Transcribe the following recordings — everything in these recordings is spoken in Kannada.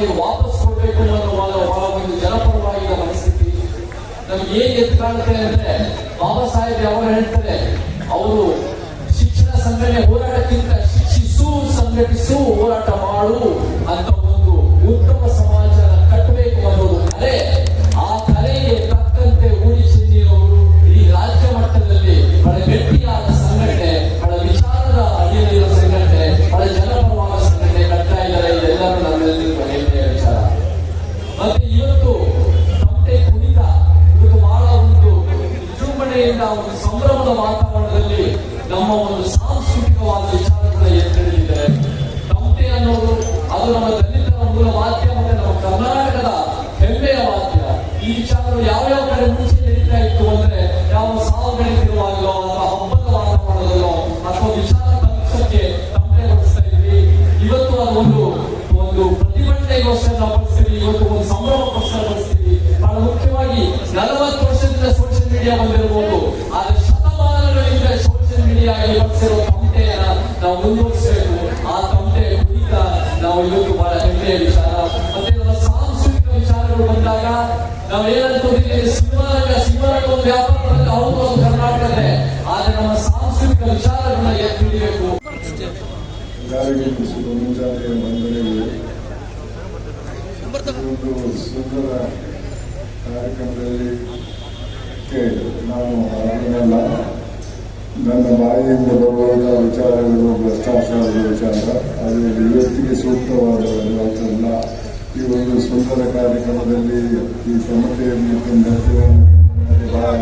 ಸಮಾಜಕ್ಕೆ ವಾಪಸ್ ಕೊಡಬೇಕು ಅನ್ನೋ ಒಂದು ಜನಪರವಾಗಿದ್ದ ಮನಸ್ಥಿತಿ. ನಮ್ಗೆ ಏನ್ ಎದ್ದು ಕಾಣುತ್ತೆ ಅಂದ್ರೆ ಬಾಬಾ ಸಾಹೇಬ್ ಅವರು ಹೇಳ್ತಾರೆ, ಅವರು ಶಿಕ್ಷಣ ಸಂಘಟನೆ ಹೋರಾಟಕ್ಕಿಂತ ಶಿಕ್ಷಿಸು, ಸಂಘಟಿಸು, ಹೋರಾಟ ಮಾಡು ಅಂತ ನಾವು ಏನಂತೀವಿ ಸಿಂಹರಂಗ ಸಿಂಹರಂಗ ಒಂದು ವ್ಯಾಪಾರ ಅವರು ಒಂದು ಕರ್ನಾಟಕದೇ. ಆದ್ರೆ ನಮ್ಮ ಸಾಂಸ್ಕೃತಿಕ ವಿಚಾರಗಳನ್ನ ಎತ್ತಿ ಈ ಒಂದು ಸುಂದರ ಕಾರ್ಯಕ್ರಮದಲ್ಲಿ ನಾನು ಅರಣ್ಯಲ್ಲ ನನ್ನ ಬಾಯಿಯಿಂದ ಬರುವಂಥ ವಿಚಾರಗಳು ಭ್ರಷ್ಟಾಚಾರದ ವಿಚಾರ ಅದು ಇವತ್ತಿಗೆ ಸೂಕ್ತವಾದವಲ್ಲ ಈ ಒಂದು ಸುಂದರ ಕಾರ್ಯಕ್ರಮದಲ್ಲಿ ಈ ತಂದಿರುವುದಕ್ಕೆ ಬಹಳ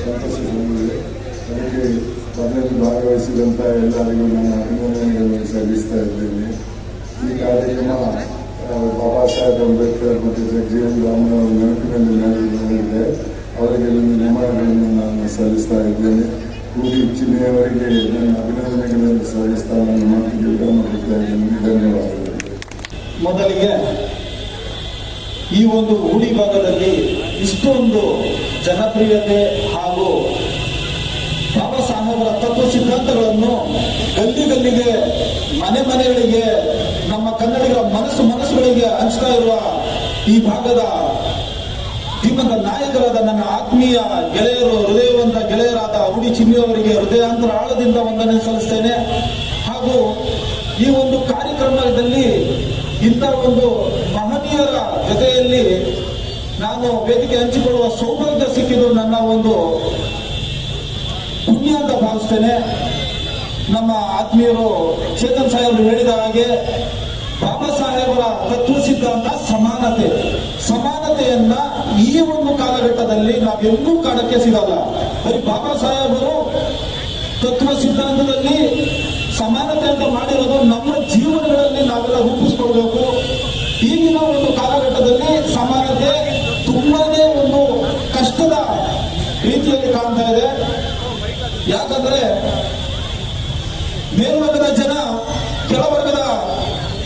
ಸಂತಸ ತಂದಿದೆ ಅದಕ್ಕೆ ಅದರಲ್ಲಿ ಭಾಗವಹಿಸಿದಂಥ ಎಲ್ಲರಿಗೂ ನನ್ನ ಅಭಿನಂದನೆಗಳನ್ನು ಸಲ್ಲಿಸ್ತಾ ಇದ್ದೇನೆ. ಈ ಕಾರ್ಯಕ್ರಮ ಬಾಬಾ ಸಾಹೇಬ್ ಅಂಬೇಡ್ಕರ್ ಮತ್ತು ಜಗಜೀವನ್ ರಾಮ್ ರಾಮನವರ ನೆನಪಿನಲ್ಲಿ ಅವರಿಗೆ ನನ್ನ ನಮನಗಳನ್ನು ನಾನು ಸಲ್ಲಿಸ್ತಾ ಇದ್ದೇನೆ. ಕೂಡಿ ಚಿಹ್ನೆಯವರಿಗೆ ನನ್ನ ಅಭಿನಂದನೆಗಳನ್ನು ಸಲ್ಲಿಸ್ತಾ ನನ್ನ ಮಾತಿಗೆ ವಿರಾಮ ಕೊಡ್ತಾ ಇದ್ದೇನೆ. ಧನ್ಯವಾದಗಳು. ಮೊದಲಿಗೆ ಈ ಒಂದು ಹುಡಿ ಭಾಗದಲ್ಲಿ ಇಷ್ಟೊಂದು ಜನಪ್ರಿಯತೆ ಹಾಗೂ ಬಾಬಾ ಸಾಹೇಬರ ತತ್ವ ಸಿದ್ಧಾಂತಗಳನ್ನು ಗಲ್ಲಿ ಗಲ್ಲಿಗೆ ಮನೆ ಮನೆಗಳಿಗೆ, ನಮ್ಮ ಕನ್ನಡಿಗರ ಮನಸ್ಸು ಮನಸ್ಸುಗಳಿಗೆ ಹಂಚ್ತಾ ಇರುವ ಈ ಭಾಗದ ಧೀಮಂತ ನಾಯಕರಾದ ನನ್ನ ಆತ್ಮೀಯ ಗೆಳೆಯರು, ಹೃದಯವಂತ ಗೆಳೆಯರಾದ ಉಡಿ ಚಿನ್ನಿಯವರಿಗೆ ಹೃದಯಾಂತರ ಆಳದಿಂದ ವಂದನೆ ಸಲ್ಲಿಸ್ತೇನೆ. ಹಾಗೂ ಈ ಒಂದು ಕಾರ್ಯಕ್ರಮದಲ್ಲಿ ಇಂಥ ಒಂದು ಮಹನೀಯರ ಜೊತೆಯಲ್ಲಿ ನಾನು ವೇದಿಕೆ ಹಂಚಿಕೊಳ್ಳುವ ಸೌಭಾಗ್ಯ ಸಿಕ್ಕಿದ್ದು ನನ್ನ ಒಂದು ಪುಣ್ಯ ಅಂತ ಭಾವಿಸ್ತೇನೆ ನಮ್ಮ ಆತ್ಮೀಯರು ಚೇತನ್ ಸಾಹೇಬರು ಹೇಳಿದ ಹಾಗೆ ಬಾಬಾ ಸಾಹೇಬರ ತತ್ವ ಸಿದ್ಧಾಂತ ಸಮಾನತೆ. ಸಮಾನತೆಯನ್ನ ಈ ಒಂದು ಕಾಲಘಟ್ಟದಲ್ಲಿ ನಾವೆಲ್ಲೂ ಕಾಣಕ್ಕೆ ಸಿಗಲ್ಲ. ಬರೀ ಬಾಬಾ ಸಾಹೇಬರು ತತ್ವ ಸಿದ್ಧಾಂತದಲ್ಲಿ ಸಮಾನತೆ ಅಂತ ಮಾಡಿರೋದು ನಮ್ಮ ಜೀವನಗಳಲ್ಲಿ ನಾವೆಲ್ಲ ರೂಪಿಸ್ಕೊಳ್ಬೇಕು. ಈಗಿನ ಒಂದು ಕಾಲಘಟ್ಟದಲ್ಲಿ ಸಮಾನತೆ ತುಂಬಾನೇ ಒಂದು ಕಷ್ಟದ ರೀತಿಯಲ್ಲಿ ಕಾಣ್ತಾ ಇದೆ. ಯಾಕಂದ್ರೆ ಮೇಲ್ವರ್ಗದ ಜನ, ಕೆಳವರ್ಗದ,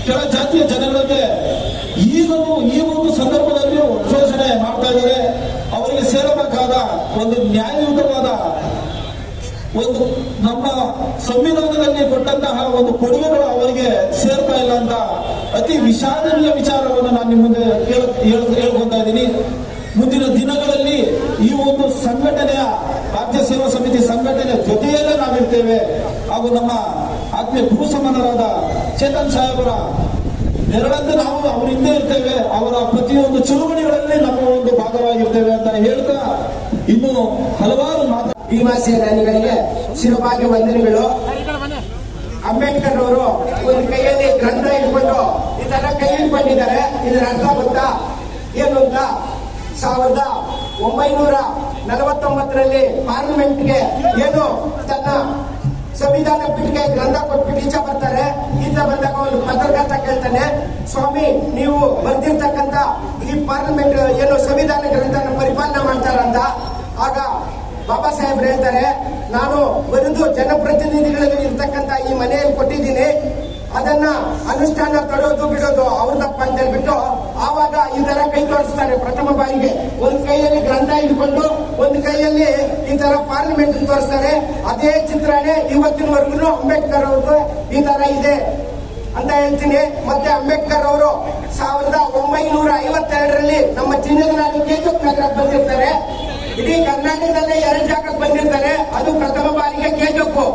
ಕೆಳ ಜಾತಿಯ ಜನಗಳಿಗೆ ಈಗಲೂ ಈ ಒಂದು ಸಂದರ್ಭದಲ್ಲಿಯೂ ಶೋಷಣೆ ಮಾಡ್ತಾ ಇದ್ದಾರೆ. ಅವರಿಗೆ ಸೇರಬೇಕಾದ ಒಂದು ನ್ಯಾಯಯುತವಾದ ಒಂದು ನಮ್ಮ ಸಂವಿಧಾನದಲ್ಲಿ ಕೊಟ್ಟಂತಹ ಒಂದು ಕೊಡುಗೆಗಳು ಅವರಿಗೆ ಸೇರ್ತಾ ಇಲ್ಲ ಅಂತ ಅತಿ ವಿಷಾದನೀಯ ವಿಚಾರವನ್ನು ನಾನು ನಿಮ್ಮ ಮುಂದೆ ಹೇಳ್- ಹೇಳ್- ಹೇಳ್ಕೊತಾ ಇದ್ದೀನಿ. ಮುಂದಿನ ದಿನಗಳಲ್ಲಿ ಈ ಒಂದು ಸಂಘಟನೆಯ ರಾಜ್ಯ ಸೇವಾ ಸಮಿತಿ ಸಂಘಟನೆ ಜೊತೆಯಲ್ಲೇ ನಾವಿರ್ತೇವೆ. ಹಾಗೂ ನಮ್ಮ ಆತ್ಮೀಯ ಗುರು ಸಮಾನರಾದ ಚೇತನ್ ಸಾಹೇಬರ ನೆರಳಂತೆ ನಾವು ಅವ್ರ ಹಿಂದೆ ಇರ್ತೇವೆ. ಅವರ ಪ್ರತಿಯೊಂದು ಚಳುವಳಿಗಳಲ್ಲಿ ನಮ್ಮ ಒಂದು ಭಾಗವಾಗಿರ್ತೇವೆ ಅಂತ ಹೇಳ್ತಾ ಇನ್ನು ಹಲವಾರು ಮಾತು ಭೀಮಾ ಸೇನಾನಿಗಳಿಗೆ ಶಿರಭಾಗ್ಯ ವಂದನೆಗಳು. ಅಂಬೇಡ್ಕರ್ ಅವರು ಒಂದು ಕೈಯಲ್ಲಿ ಗ್ರಂಥ ಇಟ್ಕೊಂಡು ಈ ತರ ಕೈ ಇಟ್ಕೊಂಡಿದ್ದಾರೆ ಇದರ ಅರ್ಥ ಗೊತ್ತಾ? ಏನು ಅಂತ? ಸಾವಿರದ ಒಂಬೈನೂರ ನಲವತ್ತೊಂಬತ್ತರಲ್ಲಿ ಪಾರ್ಲಿಮೆಂಟ್ಗೆ ಏನು ತನ್ನ ಸಂವಿಧಾನ ಪೀಠಕ್ಕೆ ಗ್ರಂಥ ಕೊಟ್ಬಿಟ್ಟು ಈಚೆ ಬರ್ತಾರೆ. ಈತ ಬಂದಾಗ ಒಂದು ಪತ್ರಕರ್ತ ಕೇಳ್ತಾನೆ, ಸ್ವಾಮಿ, ನೀವು ಬರ್ದಿರ್ತಕ್ಕಂತ ಈ ಪಾರ್ಲಿಮೆಂಟ್ ಏನು ಸಂವಿಧಾನ ಗ್ರಂಥನ ಪರಿಪಾಲನೆ ಮಾಡ್ತಾರಂತ? ಆಗ ಬಾಬಾ ಸಾಹೇಬ್ರು ಹೇಳ್ತಾರೆ, ನಾನು ಬರೆದು ಜನಪ್ರತಿನಿಧಿಗಳಲ್ಲಿ ಇರ್ತಕ್ಕಂತ ಈ ಮನೆಯಲ್ಲಿ ಕೊಟ್ಟಿದ್ದೀನಿ. ಅದನ್ನ ಅನುಷ್ಠಾನ ತಡೋದು ಬಿಡೋದು ಅವ್ರದಪ್ಪ ಅಂತ ಹೇಳ್ಬಿಟ್ಟು ಆವಾಗ ಈ ತರ ಕೈ ತೋರಿಸ್ತಾರೆ ಪ್ರಥಮ ಬಾರಿಗೆ. ಒಂದು ಕೈಯಲ್ಲಿ ಗ್ರಂಥ ಇಟ್ಕೊಂಡು, ಒಂದು ಕೈಯಲ್ಲಿ ಈ ತರ ಪಾರ್ಲಿಮೆಂಟ್ ತೋರಿಸ್ತಾರೆ. ಅದೇ ಚಿತ್ರನೇ ಇವತ್ತಿನವರೆಗೂ ಅಂಬೇಡ್ಕರ್ ಅವ್ರದ್ದು ಈ ತರ ಇದೆ ಅಂತ ಹೇಳ್ತೀನಿ. ಮತ್ತೆ ಅಂಬೇಡ್ಕರ್ ಅವರು ಸಾವಿರದ ಒಂಬೈನೂರ ಐವತ್ತೆರಡರಲ್ಲಿ ನಮ್ಮ ಚಿನ್ನದ ಇಡೀ ಕರ್ನಾಟಕದಲ್ಲೇ ಎರಡು ಜಾಗಕ್ಕೆ ಬಂದಿರ್ತಾರೆ. ಅದು ಪ್ರಥಮ ಬಾರಿಗೆ ಕೇಜಪ್ಪು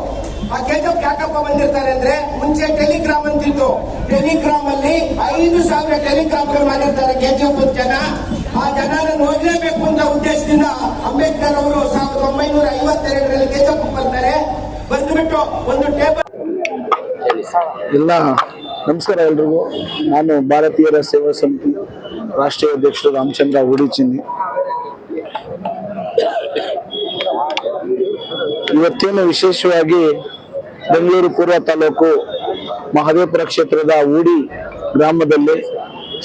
ಆ ಕೇಜಪ್ ಯಾಕಪ್ಪ ಬಂದಿರ್ತಾರೆ ಅಂದ್ರೆ ಮುಂಚೆ ಟೆಲಿಗ್ರಾಮ್ ಅಂತಿತ್ತು. ಟೆಲಿಗ್ರಾಮ್ ಅಲ್ಲಿ ಐದು ಸಾವಿರ ಟೆಲಿಗ್ರಾಮ್ಗಳು ಮಾಡಿರ್ತಾರೆ ಕೆಜಿಎಫ್ ಜನ. ಆ ಜನನ ನೋಡ್ಲೇಬೇಕು ಅಂತ ಉದ್ದೇಶದಿಂದ ಅಂಬೇಡ್ಕರ್ ಅವರು ಸಾವಿರದ ಒಂಬೈನೂರ ಐವತ್ತೆರಡರಲ್ಲಿ ಕೆಜಪ್ ಬರ್ತಾರೆ ಬಂದ್ಬಿಟ್ಟು ಒಂದು ಟೇಬಲ್ ಇಲ್ಲ, ನಮಸ್ಕಾರ ಎಲ್ರಿಗೂ. ನಾನು ಭಾರತೀಯರ ಸೇವಾ ಸಮಿತಿ ರಾಷ್ಟ್ರೀಯ ಅಧ್ಯಕ್ಷರು ರಾಮಚಂದ್ರ ಹುಡಿಚಿನ್ನಿ ಇವತ್ತೇನು ವಿಶೇಷವಾಗಿ ಬೆಂಗಳೂರು ಪೂರ್ವ ತಾಲೂಕು ಮಹದೇವಪುರ ಕ್ಷೇತ್ರದ ಊಡಿ ಗ್ರಾಮದಲ್ಲಿ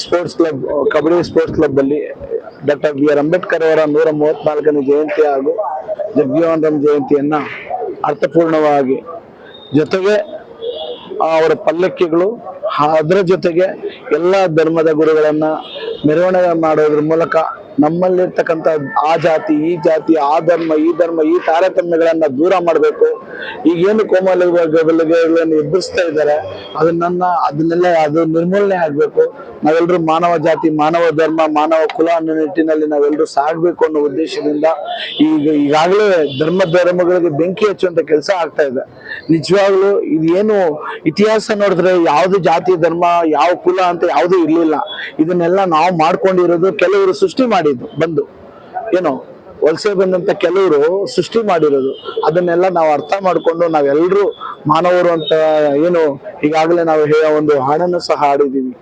sports club kabaddi sports club ಅಲ್ಲಿ ಡಾಕ್ಟರ್ ಬಿ ಆರ್ ಅಂಬೇಡ್ಕರ್ ಅವರ ನೂರ ಮೂವತ್ನಾಲ್ಕನೇ ಜಯಂತಿ ಹಾಗೂ ಜಗಜೀವನ್ ರಾಮ್ ಜಯಂತಿಯನ್ನ ಅರ್ಥಪೂರ್ಣವಾಗಿ ಜೊತೆಗೆ ಅವರ ಪಲ್ಲಕ್ಕಿಗಳು ಅದರ ಜೊತೆಗೆ ಎಲ್ಲ ಧರ್ಮದ ಗುರುಗಳನ್ನ ಮೆರವಣಿಗೆ ಮಾಡೋದ್ರ ಮೂಲಕ ನಮ್ಮಲ್ಲಿರ್ತಕ್ಕಂಥ ಆ ಜಾತಿ, ಈ ಜಾತಿ, ಆ ಧರ್ಮ, ಈ ಧರ್ಮ, ಈ ತಾರತಮ್ಯಗಳನ್ನ ದೂರ ಮಾಡಬೇಕು. ಈಗೇನು ಕೋಮಲಗಳನ್ನು ಎದುರಿಸ್ತಾ ಇದ್ದಾರೆ ಅದನ್ನ ಅದನ್ನೆಲ್ಲ ಅದು ನಿರ್ಮೂಲನೆ ಆಗ್ಬೇಕು. ನಾವೆಲ್ಲರೂ ಮಾನವ ಜಾತಿ, ಮಾನವ ಧರ್ಮ, ಮಾನವ ಕುಲ ಅನ್ನೋ ನಿಟ್ಟಿನಲ್ಲಿ ನಾವೆಲ್ಲರೂ ಸಾಗಬೇಕು ಅನ್ನೋ ಉದ್ದೇಶದಿಂದ ಈಗ ಈಗಾಗಲೇ ಧರ್ಮ ಧರ್ಮಗಳಿಗೆ ಬೆಂಕಿ ಹಚ್ಚುವಂತ ಕೆಲಸ ಆಗ್ತಾ ಇದೆ. ನಿಜವಾಗ್ಲೂ ಇದೇನು ಇತಿಹಾಸ ನೋಡಿದ್ರೆ ಯಾವ್ದು ಜಾತಿ, ಧರ್ಮ, ಯಾವ ಕುಲ ಅಂತ ಯಾವುದೂ ಇರಲಿಲ್ಲ. ಇದನ್ನೆಲ್ಲ ನಾವು ಮಾಡ್ಕೊಂಡಿರೋದು ಕೆಲವರು ಸೃಷ್ಟಿ ಮಾಡಿದ್ದು, ಬಂದು. ಏನು, ವಲಸೆ ಬಂದಂತ ಕೆಲವರು ಸೃಷ್ಟಿ ಮಾಡಿರೋದು. ಅದನ್ನೆಲ್ಲ ನಾವು ಅರ್ಥ ಮಾಡಿಕೊಂಡು ನಾವೆಲ್ಲರೂ ಮಾನವರು ಅಂತ ಏನು, ಈಗಾಗಲೇ ನಾವು ಹೇಳೋ ಒಂದು ಹಾಡನ್ನು ಸಹ ಹಾಡಿದೀವಿ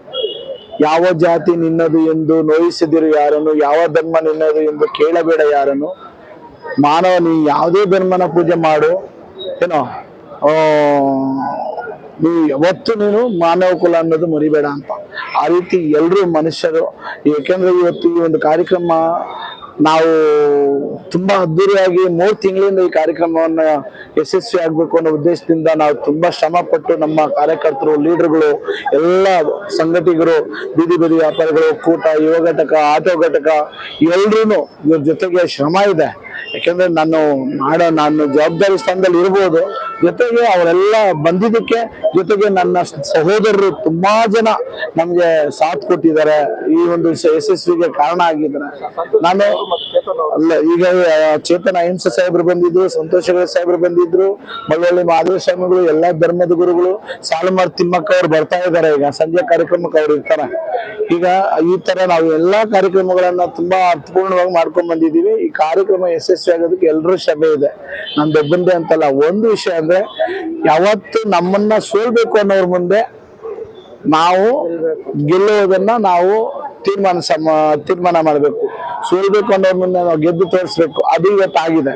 ಯಾವ ಜಾತಿ ನಿನ್ನದು ಎಂದು ನೋಯಿಸಿದಿರು ಯಾರನ್ನು, ಯಾವ ಧರ್ಮ ನಿನ್ನದು ಎಂದು ಕೇಳಬೇಡ ಯಾರನ್ನು. ಮಾನವ, ನೀ ಯಾವುದೇ ಧರ್ಮನ ಪೂಜೆ ಮಾಡು. ಏನೋ ನೀ ಯಾವತ್ತು ನೀನು ಮಾನವ ಕುಲ ಅನ್ನೋದು ಮರಿಬೇಡ ಅಂತ. ಆ ರೀತಿ ಎಲ್ಲರೂ ಮನುಷ್ಯರು, ಏಕೆಂದ್ರೆ ಇವತ್ತು ಈ ಒಂದು ಕಾರ್ಯಕ್ರಮ ನಾವು ತುಂಬಾ ಅದ್ದೂರಿಯಾಗಿ ಮೂರು ತಿಂಗಳಿಂದ ಈ ಕಾರ್ಯಕ್ರಮವನ್ನ ಯಶಸ್ವಿ ಆಗ್ಬೇಕು ಅನ್ನೋ ಉದ್ದೇಶದಿಂದ ನಾವು ತುಂಬಾ ಶ್ರಮ ಪಟ್ಟು ನಮ್ಮ ಕಾರ್ಯಕರ್ತರು, ಲೀಡರ್ಗಳು, ಎಲ್ಲ ಸಂಘಟಿಗರು, ಬೀದಿ ಬೀದಿ ವ್ಯಾಪಾರಿಗಳು, ಕೂಟ, ಯುವ ಘಟಕ, ಆಟೋ ಘಟಕ ಎಲ್ರೂ ಇವ್ರ ಜೊತೆಗೆ ಶ್ರಮ ಇದೆ. ಯಾಕೆಂದ್ರೆ ನಾನು ಮಾಡೋ ನಾನು ಜವಾಬ್ದಾರಿ ಸ್ಥಾನದಲ್ಲಿ ಇರ್ಬೋದು. ಜೊತೆಗೆ ಅವರೆಲ್ಲ ಬಂದಿದ್ದಕ್ಕೆ ಜೊತೆಗೆ ನನ್ನ ಸಹೋದರರು ತುಂಬಾ ಜನ ನಮ್ಗೆ ಸಾಥ್ ಕೊಟ್ಟಿದ್ದಾರೆ. ಈ ಒಂದು ಯಶ- ಯಶಸ್ವಿಗೆ ಕಾರಣ ಆಗಿದ್ದಾರೆ. ನಾನು ಅಲ್ಲ, ಈಗ ಚೇತನ ಅಹಿಂಸೆ ಸಾಹೇಬ್ರು ಬಂದಿದ್ರು, ಸಂತೋಷ ಸಾಹೇಬ್ರು ಬಂದಿದ್ರು, ಮಳವಳ್ಳಿ ಮಾಧವ ಸ್ವಾಮಿಗಳು, ಎಲ್ಲಾ ಧರ್ಮದ ಗುರುಗಳು, ಸಾಲುಮಾರ್ ತಿಮ್ಮಕ್ಕ ಅವ್ರು ಬರ್ತಾ ಇದ್ದಾರೆ. ಈಗ ಸಂಜೆ ಕಾರ್ಯಕ್ರಮಕ್ಕೆ ಅವ್ರು ಇರ್ತಾರೆ. ಈಗ ಈ ತರ ನಾವು ಎಲ್ಲಾ ಕಾರ್ಯಕ್ರಮಗಳನ್ನ ತುಂಬಾ ಅರ್ಥಪೂರ್ಣವಾಗಿ ಮಾಡ್ಕೊಂಡ್ ಬಂದಿದೀವಿ ಈ ಕಾರ್ಯಕ್ರಮ ಯಶಸ್ವಿ ಆಗೋದಕ್ಕೆ ಎಲ್ಲರೂ ಶ್ರಮೆ ಇದೆ. ನಮ್ಮ ನಮ್ದೊಬ್ಬಂದೇ ಅಂತಲ್ಲ, ಒಂದು ವಿಷಯ ಅಂದ್ರೆ ಯಾವತ್ತು ನಮ್ಮನ್ನ ಸೋಲ್ಬೇಕು ಅನ್ನೋರ್ ಮುಂದೆ ನಾವು ಗೆಲ್ಲುವುದನ್ನ ನಾವು ತೀರ್ಮಾನ ಸಮ, ತೀರ್ಮಾನ ಮಾಡಬೇಕು. ಸೋಲ್ಬೇಕು ಅನ್ನೋರ್ ಮುಂದೆ ನಾವು ಗೆದ್ದು ತೋರಿಸ್ಬೇಕು. ಅದು ಇವತ್ತಾಗಿದೆ.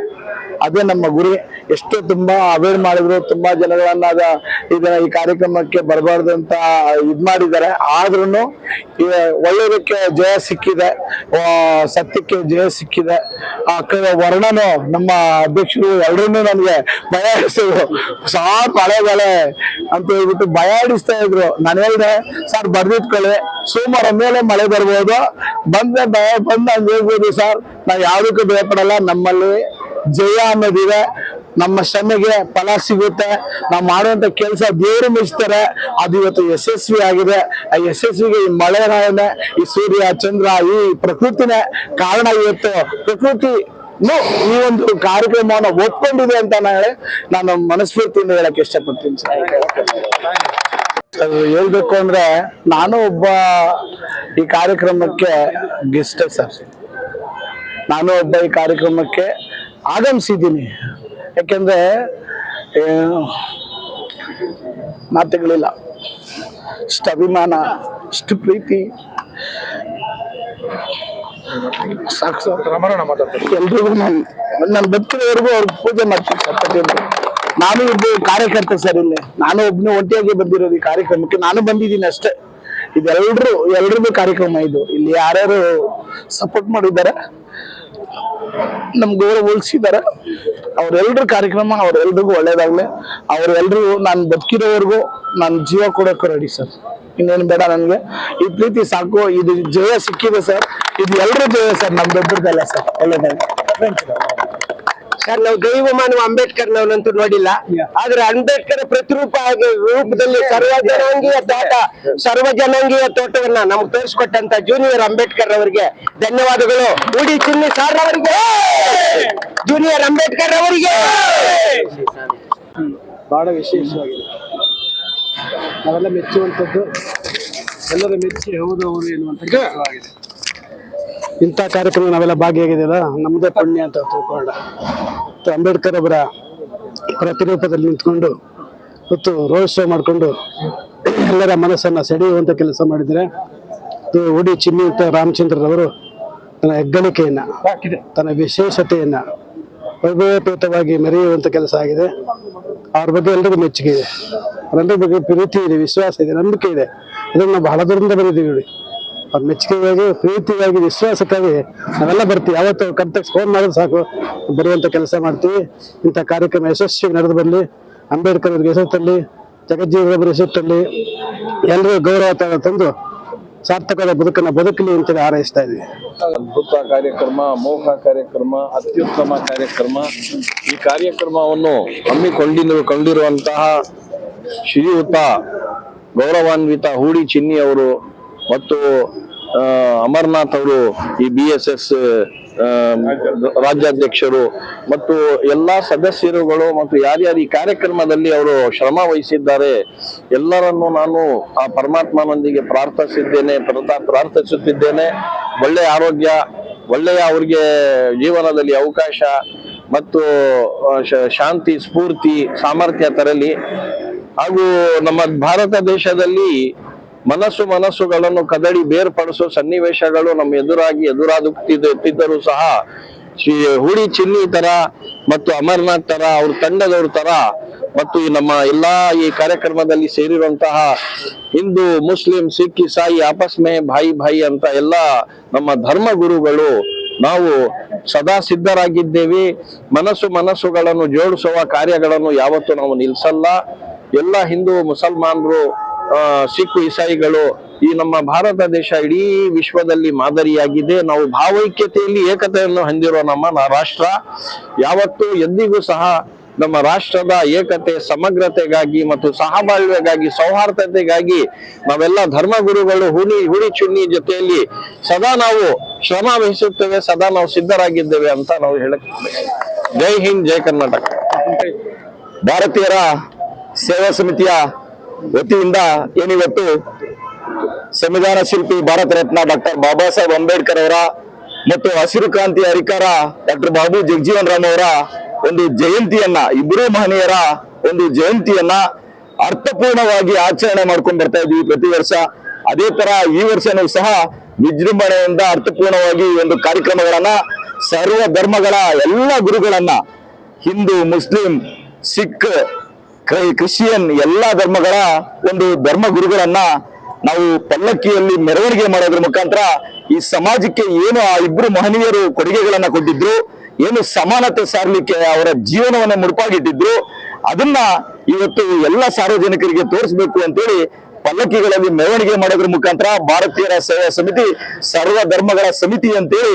ಅದೇ ನಮ್ಮ ಗುರಿ. ಎಷ್ಟು ತುಂಬಾ ಅವೇರ್ ಮಾಡಿದ್ರು, ತುಂಬಾ ಜನಗಳನ್ನ ಇದನ್ನ ಈ ಕಾರ್ಯಕ್ರಮಕ್ಕೆ ಬರಬಾರ್ದು ಅಂತ ಇದ್ ಮಾಡಿದ್ದಾರೆ. ಆದ್ರೂ ಒಳ್ಳೆಯದಕ್ಕೆ ಜಯ ಸಿಕ್ಕಿದೆ. ಸತ್ಯಕ್ಕೆ ಜಯ ಸಿಕ್ಕಿದೆ. ಆ ವರ್ಣನು ನಮ್ಮ ಅಧ್ಯಕ್ಷರು ಎಲ್ಲರೂ ನನಗೆ ಭಯ ಆಡಿಸಿದ್ರು ಸಾರ್ ಮಳೆಗಾಲೆ ಅಂತ ಹೇಳ್ಬಿಟ್ಟು ಭಯ ಆಡಿಸ್ತಾ ಇದ್ರು. ನಾನು ಹೇಳಿದೆ, ಸರ್ ಬರ್ದಿಟ್ಕೊಳ್ಳಿ ಸೋಮವಾರ ಮೇಲೆ ಮಳೆ ಬರ್ಬೋದು. ಬಂದ್ರೆ ಭಯ ಬಂದ್ ಹಂಗೆ ಸರ್. ನಾವು ಯಾವುದಕ್ಕೂ ಭಯಪಡಲ್ಲ. ನಮ್ಮಲ್ಲಿ ಜಯ ಅನ್ನೋದಿದೆ ನಮ್ಮ ಶ್ರಮೆಗೆ ಫಲ ಸಿಗುತ್ತೆ. ನಾವು ಮಾಡುವಂತ ಕೆಲಸ ದೇವರು ಮೆಚ್ತಾರೆ ಅದು ಇವತ್ತು ಯಶಸ್ವಿ ಆಗಿದೆ. ಆ ಯಶಸ್ವಿಗೆ ಈ ಮಳೆ ರಾಯನೇ, ಈ ಸೂರ್ಯ, ಚಂದ್ರ, ಈ ಪ್ರಕೃತಿನೇ ಕಾರಣ ಇವತ್ತು. ಪ್ರಕೃತಿ ಈ ಒಂದು ಕಾರ್ಯಕ್ರಮವನ್ನು ಒಪ್ಕೊಂಡಿದೆ ಅಂತ ಹೇಳಿ, ನಾನು ಮನಸ್ಫೂರ್ತಿಯಿಂದ ಹೇಳಕ್ ಇಷ್ಟಪಡ್ತೀನಿ ಸರ್. ಹೇಳ್ಬೇಕು ಅಂದ್ರೆ, ನಾನು ಒಬ್ಬ ಈ ಕಾರ್ಯಕ್ರಮಕ್ಕೆ ಗೆಸ್ಟ್ ಸರ್ ನಾನು ಒಬ್ಬ ಈ ಕಾರ್ಯಕ್ರಮಕ್ಕೆ ಆಗಮಿಸಿದ್ದೀನಿ. ಯಾಕೆಂದ್ರೆ ಮಾತುಗಳಿಲ್ಲ. ಇಷ್ಟು ಅಭಿಮಾನ ಇಷ್ಟು ಪ್ರೀತಿ. ಸಾಕು. ಎಲ್ರಿಗೂ ನಾನು ನನ್ನ ಬದುಕಿನವರೆಗೂ ಅವ್ರಿಗೆ ಪೂಜೆ ಮಾಡ್ತೀನಿ ಸರ್ ಪ್ರತಿಯೊಂದು. ನಾನು ಇದ್ದು ಕಾರ್ಯಕರ್ತ ಸರ್ ಇಲ್ಲಿ. ನಾನು ಒಬ್ಬನೇ ಒಂಟಿಯಾಗಿ ಬಂದಿರೋದು ಈ ಕಾರ್ಯಕ್ರಮಕ್ಕೆ. ನಾನು ಬಂದಿದ್ದೀನಿ ಅಷ್ಟೇ. ಇದೆಲ್ಲರೂ ಎಲ್ರದ್ದು ಕಾರ್ಯಕ್ರಮ ಇದು. ಇಲ್ಲಿ ಯಾರ್ಯಾರು ಸಪೋರ್ಟ್ ಮಾಡಿದ್ದಾರೆ ನಮ್ ಗೌರವ ಉಳಿಸಿದ್ದಾರೆ. ಅವ್ರೆಲ್ರ ಕಾರ್ಯಕ್ರಮ, ಅವ್ರೆಲ್ರಿಗೂ ಒಳ್ಳೇದಾಗ್ಲಿ. ಅವ್ರೆಲ್ರು ನಾನು ಬದುಕಿರೋವರೆಗೂ ನಾನು ಜೀವ ಕೊಡೋಕೆ ರೆಡಿ ಸರ್ ಇನ್ನೇನು ಬೇಡ ನನಗೆ. ಈ ಪ್ರೀತಿ ಸಾಕು. ಇದು ಜಯ ಸಿಕ್ಕಿದೆ ಸರ್ ಇದು ಎಲ್ರ ಜಯ ಸರ್ ನಮ್ದೊಬ್ಬರದಲ್ಲ ಸರ್ ಒಳ್ಳೇದಾಗಿ ಸರ್ ನಾವು ದೈವ ಮಾನವ ಅಂಬೇಡ್ಕರ್ ನವನಂತೂ ನೋಡಿಲ್ಲ. ಆದ್ರೆ ಅಂಬೇಡ್ಕರ್ ಪ್ರತಿರೂಪ ಆಗಿ ರೂಪದಲ್ಲಿ ಸರ್ವ ಜನಾಂಗೀಯ ತೋಟ ಸರ್ವ ಜನಾಂಗೀಯ ತೋಟವನ್ನ ನಮ್ಗೆ ತೋರಿಸ್ಕೊಟ್ಟಂತ ಜೂನಿಯರ್ ಅಂಬೇಡ್ಕರ್ ಅವರಿಗೆ ಧನ್ಯವಾದಗಳು. ಉಡಿ ಚಿನ್ನಿ ಸಾರ್ ಅವರಿಗೆ. ಜೂನಿಯರ್ ಅಂಬೇಡ್ಕರ್ ಅವರಿಗೆ. ಬಹಳ ವಿಶೇಷವಾಗಿದೆ. ನಾವೆಲ್ಲ ಮೆಚ್ಚುವಂಥದ್ದು ಎಲ್ಲರೂ ಮೆಚ್ಚಿ ಹೌದು ಅವರು ಎನ್ನುವಂಥ ಕೆಲಸವಾಗಿದೆ ಇಂಥ ಕಾರ್ಯಕ್ರಮ ನಾವೆಲ್ಲ ಭಾಗಿಯಾಗಿದೆಯಲ್ಲ ನಮ್ಮದೇ ಪುಣ್ಯ ಅಂತ ತಿಳ್ಕೊಳ್ಳೋಣ ಮತ್ತು ಅಂಬೇಡ್ಕರ್ ಅವರ ಪ್ರತಿರೂಪದಲ್ಲಿ ನಿಂತ್ಕೊಂಡು ಮತ್ತು ರೋಡ್ ಶೋ ಮಾಡಿಕೊಂಡು ಎಲ್ಲರ ಮನಸ್ಸನ್ನು ಸೆಳೆಯುವಂಥ ಕೆಲಸ ಮಾಡಿದರೆ ಇದು ಉಡಿ ಚಿನ್ನಿಯುತ ರಾಮಚಂದ್ರರವರು ತನ್ನ ಹೆಗ್ಗಳಿಕೆಯನ್ನು, ತನ್ನ ವಿಶೇಷತೆಯನ್ನು ವೈಭವಪೇತವಾಗಿ ಮೆರೆಯುವಂಥ ಕೆಲಸ ಆಗಿದೆ. ಅವ್ರ ಬಗ್ಗೆ ಎಲ್ಲರಿಗೂ ಮೆಚ್ಚುಗೆ ಇದೆ. ಅವರೆಲ್ಲರ ಬಗ್ಗೆ ಪ್ರೀತಿ ಇದೆ, ವಿಶ್ವಾಸ ಇದೆ, ನಂಬಿಕೆ ಇದೆ. ಅದನ್ನು ನಾವು ಬಹಳ ದೂರದಿಂದ ಬಂದಿದ್ದೀವಿ ನೋಡಿ. ಅವ್ರ ಮೆಚ್ಚುಗೆಗಾಗಿ ಪ್ರೀತಿಯಾಗಿ ವಿಶ್ವಾಸಕ್ಕಾಗಿ ನಾವೆಲ್ಲ ಬರ್ತೀವಿ. ಯಾವತ್ತು ಕರ್ತಕ್ಕೆ ಫೋನ್ ಮಾಡಿದ್ರೆ ಸಾಕು. ಬರುವಂತ ಕೆಲಸ ಮಾಡ್ತೀವಿ. ಇಂಥ ಕಾರ್ಯಕ್ರಮ ಯಶಸ್ವಿ ನಡೆದು ಬರಲಿ. ಅಂಬೇಡ್ಕರ್ ಅವ್ರಿಗೆ ಹೆಸರು ತರಲಿ ಜಗಜ್ಜೀವರೊಬ್ಬರ ಹೆಸರು ತರಲಿ ಎಲ್ಲರೂ ಗೌರವ ತಂದು ಸಾರ್ಥಕವಾದ ಬದುಕನ್ನು ಬದುಕಲಿ ಅಂತೇಳಿ ಹಾರೈಸ್ತಾ ಇದ್ದೀವಿ. ಅದ್ಭುತ ಕಾರ್ಯಕ್ರಮ ಮೋಹ ಕಾರ್ಯಕ್ರಮ, ಅತ್ಯುತ್ತಮ ಕಾರ್ಯಕ್ರಮ. ಈ ಕಾರ್ಯಕ್ರಮವನ್ನು ಹಮ್ಮಿಕೊಂಡಿರುವ, ಕೊಂಡಿರುವಂತಹ ಶ್ರೀಯುತ ಗೌರವಾನ್ವಿತ ಹೂಡಿ ಚಿನ್ನಿ ಅವರು ಮತ್ತು ಅಮರ್ನಾಥ್ ಅವರು ಈ ಬಿ ಎಸ್ ಎಸ್ ರಾಜ್ಯಾಧ್ಯಕ್ಷರು ಮತ್ತು ಎಲ್ಲ ಸದಸ್ಯರುಗಳು ಮತ್ತು ಯಾರ್ಯಾರು ಈ ಕಾರ್ಯಕ್ರಮದಲ್ಲಿ ಅವರು ಶ್ರಮ ವಹಿಸಿದ್ದಾರೆ, ಎಲ್ಲರನ್ನು ನಾನು ಆ ಪರಮಾತ್ಮನೊಂದಿಗೆ ಪ್ರಾರ್ಥಿಸಿದ್ದೇನೆ ಪ್ರಾರ್ಥಿಸುತ್ತಿದ್ದೇನೆ. ಒಳ್ಳೆಯ ಆರೋಗ್ಯ, ಒಳ್ಳೆಯ ಅವ್ರಿಗೆ ಜೀವನದಲ್ಲಿ ಅವಕಾಶ ಮತ್ತು ಶಾಂತಿ, ಸ್ಫೂರ್ತಿ, ಸಾಮರ್ಥ್ಯ ತರಲಿ. ಹಾಗೂ ನಮ್ಮ ಭಾರತ ದೇಶದಲ್ಲಿ ಮನಸ್ಸು ಮನಸ್ಸುಗಳನ್ನು ಕದಡಿ ಬೇರ್ಪಡಿಸೋ ಸನ್ನಿವೇಶಗಳು ನಮ್ಮ ಎದುರಾಗಿ ಎದುರಾಗುತ್ತಿದ್ದರು ಸಹ ಹುಡಿ ಚಿನ್ನಿ ತರ ಮತ್ತು ಅಮರ್ನಾಥ್ ತರ, ಅವ್ರ ತಂಡದವ್ರ ತರ ಮತ್ತು ನಮ್ಮ ಎಲ್ಲಾ ಈ ಕಾರ್ಯಕ್ರಮದಲ್ಲಿ ಸೇರಿರುವಂತಹ ಹಿಂದೂ, ಮುಸ್ಲಿಂ, ಸಿಖ್, ಇಸಾಯಿ ಆಪಸ್ ಮೇ ಭಾಯಿ ಭಾಯಿ ಅಂತ ಎಲ್ಲ ನಮ್ಮ ಧರ್ಮ ಗುರುಗಳು ನಾವು ಸದಾ ಸಿದ್ಧರಾಗಿದ್ದೇವೆ. ಮನಸ್ಸು ಮನಸ್ಸುಗಳನ್ನು ಜೋಡಿಸುವ ಕಾರ್ಯಗಳನ್ನು ಯಾವತ್ತೂ ನಾವು ನಿಲ್ಸಲ್ಲ. ಎಲ್ಲ ಹಿಂದೂ, ಮುಸಲ್ಮಾನರು ಸಿಖ್ ಇಸಾಯಿಗಳು ಈ ನಮ್ಮ ಭಾರತ ದೇಶ ಇಡೀ ವಿಶ್ವದಲ್ಲಿ ಮಾದರಿಯಾಗಿದೆ. ನಾವು ಭಾವೈಕ್ಯತೆಯಲ್ಲಿ ಏಕತೆಯನ್ನು ಹೊಂದಿರುವ ನಮ್ಮ ರಾಷ್ಟ್ರ. ಯಾವತ್ತೂ ಎಂದಿಗೂ ಸಹ ನಮ್ಮ ರಾಷ್ಟ್ರದ ಏಕತೆ, ಸಮಗ್ರತೆಗಾಗಿ ಮತ್ತು ಸಹಬಾಳ್ವೆಗಾಗಿ, ಸೌಹಾರ್ದತೆಗಾಗಿ ನಾವೆಲ್ಲ ಧರ್ಮಗುರುಗಳು ಹುಡಿ ಹುಡಿ ಚುನ್ನಿ ಜೊತೆಯಲ್ಲಿ ಸದಾ ನಾವು ಶ್ರಮ ವಹಿಸುತ್ತೇವೆ, ಸದಾ ನಾವು ಸಿದ್ಧರಾಗಿದ್ದೇವೆ ಅಂತ ನಾವು ಹೇಳಕ್ ಜೈ ಹಿಂದ್, ಜೈ ಕರ್ನಾಟಕ. ಭಾರತೀಯರ ಸೇವಾ ಸಮಿತಿಯ ವತಿಯಿಂದ ಏನಿವತ್ತು ಸಂವಿಧಾನ ಶಿಲ್ಪಿ ಭಾರತ ರತ್ನ ಡಾಕ್ಟರ್ ಬಾಬಾ ಸಾಹೇಬ್ ಅಂಬೇಡ್ಕರ್ ಅವರ ಮತ್ತು ಹಸಿರು ಕ್ರಾಂತಿ ಹರಿಕಾರ ಡಾಕ್ಟರ್ ಬಾಬು ಜಗಜೀವನ್ ರಾಮ್ ಅವರ ಒಂದು ಜಯಂತಿಯನ್ನ ಇಬ್ಬರೂ ಮಹನೀಯರ ಒಂದು ಜಯಂತಿಯನ್ನ ಅರ್ಥಪೂರ್ಣವಾಗಿ ಆಚರಣೆ ಮಾಡ್ಕೊಂಡ್ ಬರ್ತಾ ಇದ್ವಿ ಪ್ರತಿ ವರ್ಷ. ಅದೇ ತರ ಈ ವರ್ಷನೂ ಸಹ ವಿಜೃಂಭಣೆಯಿಂದ ಅರ್ಥಪೂರ್ಣವಾಗಿ ಒಂದು ಕಾರ್ಯಕ್ರಮಗಳನ್ನ, ಸರ್ವ ಧರ್ಮಗಳ ಎಲ್ಲ ಗುರುಗಳನ್ನ, ಹಿಂದೂ, ಮುಸ್ಲಿಂ, ಸಿಖ್ ಕ್ರಿಶ್ಚಿಯನ್ ಎಲ್ಲಾ ಧರ್ಮಗಳ ಒಂದು ಧರ್ಮ ಗುರುಗಳನ್ನ ನಾವು ಪಲ್ಲಕ್ಕಿಯಲ್ಲಿ ಮೆರವಣಿಗೆ ಮಾಡೋದ್ರ ಮುಖಾಂತರ ಈ ಸಮಾಜಕ್ಕೆ ಏನು ಆ ಇಬ್ರು ಮಹನೀಯರು ಕೊಡುಗೆಗಳನ್ನ ಕೊಟ್ಟಿದ್ರು, ಏನು ಸಮಾನತೆ ಸಾರ್ಲಿಕ್ಕೆ ಅವರ ಜೀವನವನ್ನ ಮುಡುಪಾಗಿಟ್ಟಿದ್ರು, ಅದನ್ನ ಇವತ್ತು ಎಲ್ಲ ಸಾರ್ವಜನಿಕರಿಗೆ ತೋರಿಸ್ಬೇಕು ಅಂತೇಳಿ ಪಲ್ಲಕ್ಕಿಗಳಲ್ಲಿ ಮೆರವಣಿಗೆ ಮಾಡೋದ್ರ ಮುಖಾಂತರ ಭಾರತೀಯರ ಸಮಿತಿ, ಸರ್ವ ಧರ್ಮಗಳ ಸಮಿತಿ ಅಂತೇಳಿ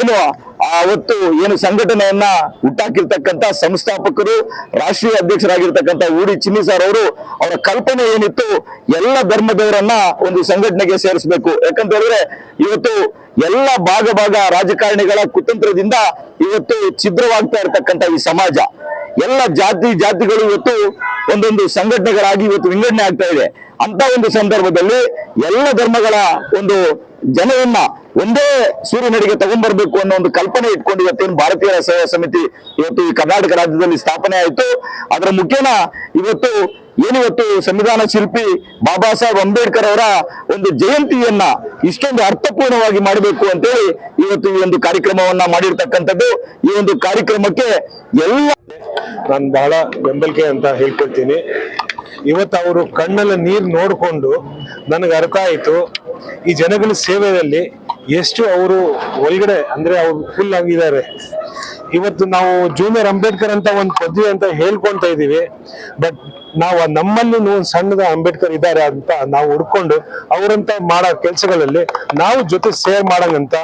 ಏನು ಅವತ್ತು ಏನು ಸಂಘಟನೆಯನ್ನ ಹುಟ್ಟಾಕಿರ್ತಕ್ಕಂತ ಸಂಸ್ಥಾಪಕರು, ರಾಷ್ಟ್ರೀಯ ಅಧ್ಯಕ್ಷರಾಗಿರ್ತಕ್ಕಂಥ ಊಡಿ ಚಿನ್ನಿ ಸರ್ ಅವರು, ಅವರ ಕಲ್ಪನೆ ಏನಿತ್ತು, ಎಲ್ಲ ಧರ್ಮದವರನ್ನ ಒಂದು ಸಂಘಟನೆಗೆ ಸೇರಿಸಬೇಕು. ಯಾಕಂತ ಹೇಳಿದ್ರೆ, ಇವತ್ತು ಎಲ್ಲ ಭಾಗ ಭಾಗ ರಾಜಕಾರಣಿಗಳ ಕುತಂತ್ರದಿಂದ ಇವತ್ತು ಛಿದ್ರವಾಗ್ತಾ ಇರತಕ್ಕಂತ ಈ ಸಮಾಜ. ಎಲ್ಲ ಜಾತಿ ಜಾತಿಗಳು ಇವತ್ತು ಒಂದೊಂದು ಸಂಘಟನೆಗಳಾಗಿ ಇವತ್ತು ವಿಂಗಡಣೆ ಆಗ್ತಾ ಇದೆ. ಅಂತ ಒಂದು ಸಂದರ್ಭದಲ್ಲಿ ಎಲ್ಲ ಧರ್ಮಗಳ ಒಂದು ಜನವನ್ನ ಒಂದೇ ಸೂರ್ಯನಡಿಗೆ ತಗೊಂಡ್ಬರ್ಬೇಕು ಅನ್ನೋ ಒಂದು ಕಲ್ಪನೆ ಇಟ್ಕೊಂಡು ಇವತ್ತೇನು ಭಾರತೀಯ ಸೇವಾ ಸಮಿತಿ ಇವತ್ತು ಈ ಕರ್ನಾಟಕ ರಾಜ್ಯದಲ್ಲಿ ಸ್ಥಾಪನೆ ಆಯಿತು. ಅದರ ಮುಖೇನ ಇವತ್ತು ಏನಿವತ್ತು ಸಂವಿಧಾನ ಶಿಲ್ಪಿ ಬಾಬಾ ಸಾಹೇಬ್ ಅಂಬೇಡ್ಕರ್ ಅವರ ಒಂದು ಜಯಂತಿಯನ್ನ ಇಷ್ಟೊಂದು ಅರ್ಥಪೂರ್ಣವಾಗಿ ಮಾಡಬೇಕು ಅಂತೇಳಿ ಇವತ್ತು ಈ ಒಂದು ಕಾರ್ಯಕ್ರಮವನ್ನ ಮಾಡಿರ್ತಕ್ಕಂಥದ್ದು. ಈ ಒಂದು ಕಾರ್ಯಕ್ರಮಕ್ಕೆ ಎಲ್ಲ ನಾನು ಬಹಳ ಬೆಂಬಲಿಕೆ ಅಂತ ಹೇಳ್ಕೊಳ್ತೀನಿ. ಇವತ್ತು ಅವರು ಕಣ್ಣಲ್ಲಿ ನೀರು ನೋಡಿಕೊಂಡು ನನಗೆ ಅರ್ಥ ಆಯಿತು, ಈ ಜನಗಳ ಸೇವೆಯಲ್ಲಿ ಎಷ್ಟು ಅವರು ಒಳಗಡೆ ಅಂದ್ರೆ ಅವ್ರು ಫುಲ್ ಆಗಿದ್ದಾರೆ. ಇವತ್ತು ನಾವು ಜೂನಿಯರ್ ಅಂಬೇಡ್ಕರ್ ಅಂತ ಒಂದು ಪದವಿ ಅಂತ ಹೇಳ್ಕೊಂತ ಇದೀವಿ ಬಟ್ ನಾವು ನಮ್ಮಲ್ಲಿ ಒಂದು ಸಣ್ಣದ ಅಂಬೇಡ್ಕರ್ ಇದ್ದಾರೆ ಅಂತ ನಾವು ಹುಡ್ಕೊಂಡು ಅವರಂತ ಮಾಡೋ ಕೆಲಸಗಳಲ್ಲಿ ನಾವು ಜೊತೆ ಸೇರ್ ಮಾಡಂಗಂತ